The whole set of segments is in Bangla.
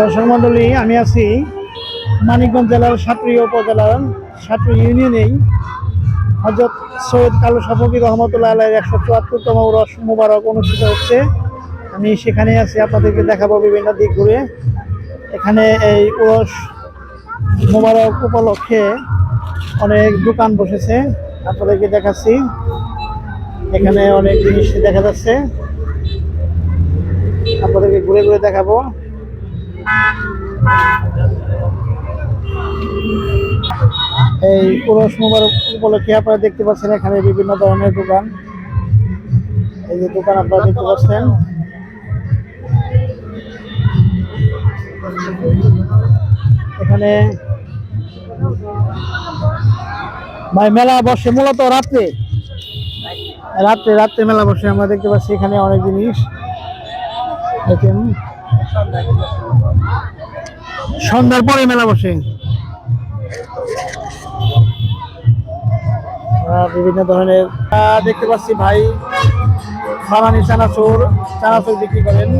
দর্শক মন্ডলী আমি আছি মানিকগঞ্জ জেলার সাতরি উপজেলার সাতরি ইউনিয়নেই। হজরত সৈয়দ কালু সাফকি রহমতুল্লাহ আলাইয়ের একশো চুয়াত্তরতম রস মুবারক অনুষ্ঠিত হচ্ছে। আমি সেখানে আছি, আপনাদেরকে দেখাবো বিভিন্ন দিক ঘুরে। এখানে এই উরস মুবারক উপলক্ষে অনেক দোকান বসেছে, আপনাদেরকে দেখাচ্ছি। এখানে অনেক জিনিস দেখা যাচ্ছে। আপনাদেরকে ঘুরে ঘুরে দেখাবো। এই পুরুষ মোবারক উপলক্ষে আপনারা দেখতে পাচ্ছেন এখানে বিভিন্ন ধরনের দোকান। এই যে দোকান আপনারা দেখতে পাচ্ছেন। এখানে ভাই, মেলা বসে মূলত রাত্রে। রাত্রে রাত্রে মেলা বসে আমরা দেখতে পাচ্ছি এখানে অনেক জিনিস। আইটেম সন্ধ্যার পরে মেলা বসে। বিভিন্ন ধরনের দেখতে পাচ্ছি ভাই। বানানি চানাচুর চানাচুর বিক্রি করেন।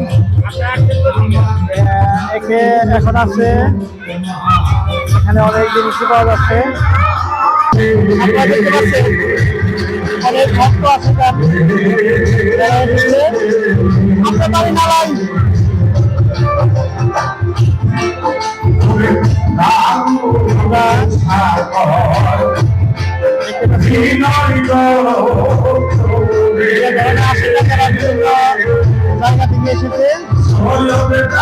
একে এখন আছে। এখানে অনেক জিনিসই পাওয়া যাচ্ছে। অনেক ভক্ত আছে তার। জায়গা থেকে এসেছে দেখতে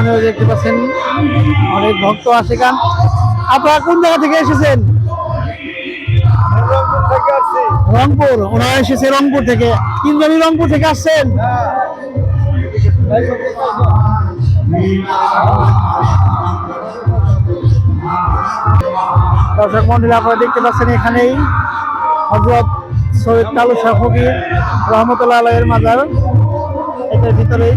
এখানেও দেখতে পাচ্ছেন অনেক ভক্ত আসে গান। আপনারা কোন জায়গা থেকে এসেছেন? রংপুর ওনারা এসেছে রংপুর থেকে। তিনজনই রংপুর থেকে আসছেন? দর্শক মন্ডলী আপনারা দেখতে পাচ্ছেন এখানেই হজরত সৈয়দ কালু শাহ ফকির রহমতুল্লাহ আলাইয়ের মাজার। এটার ভিতরেই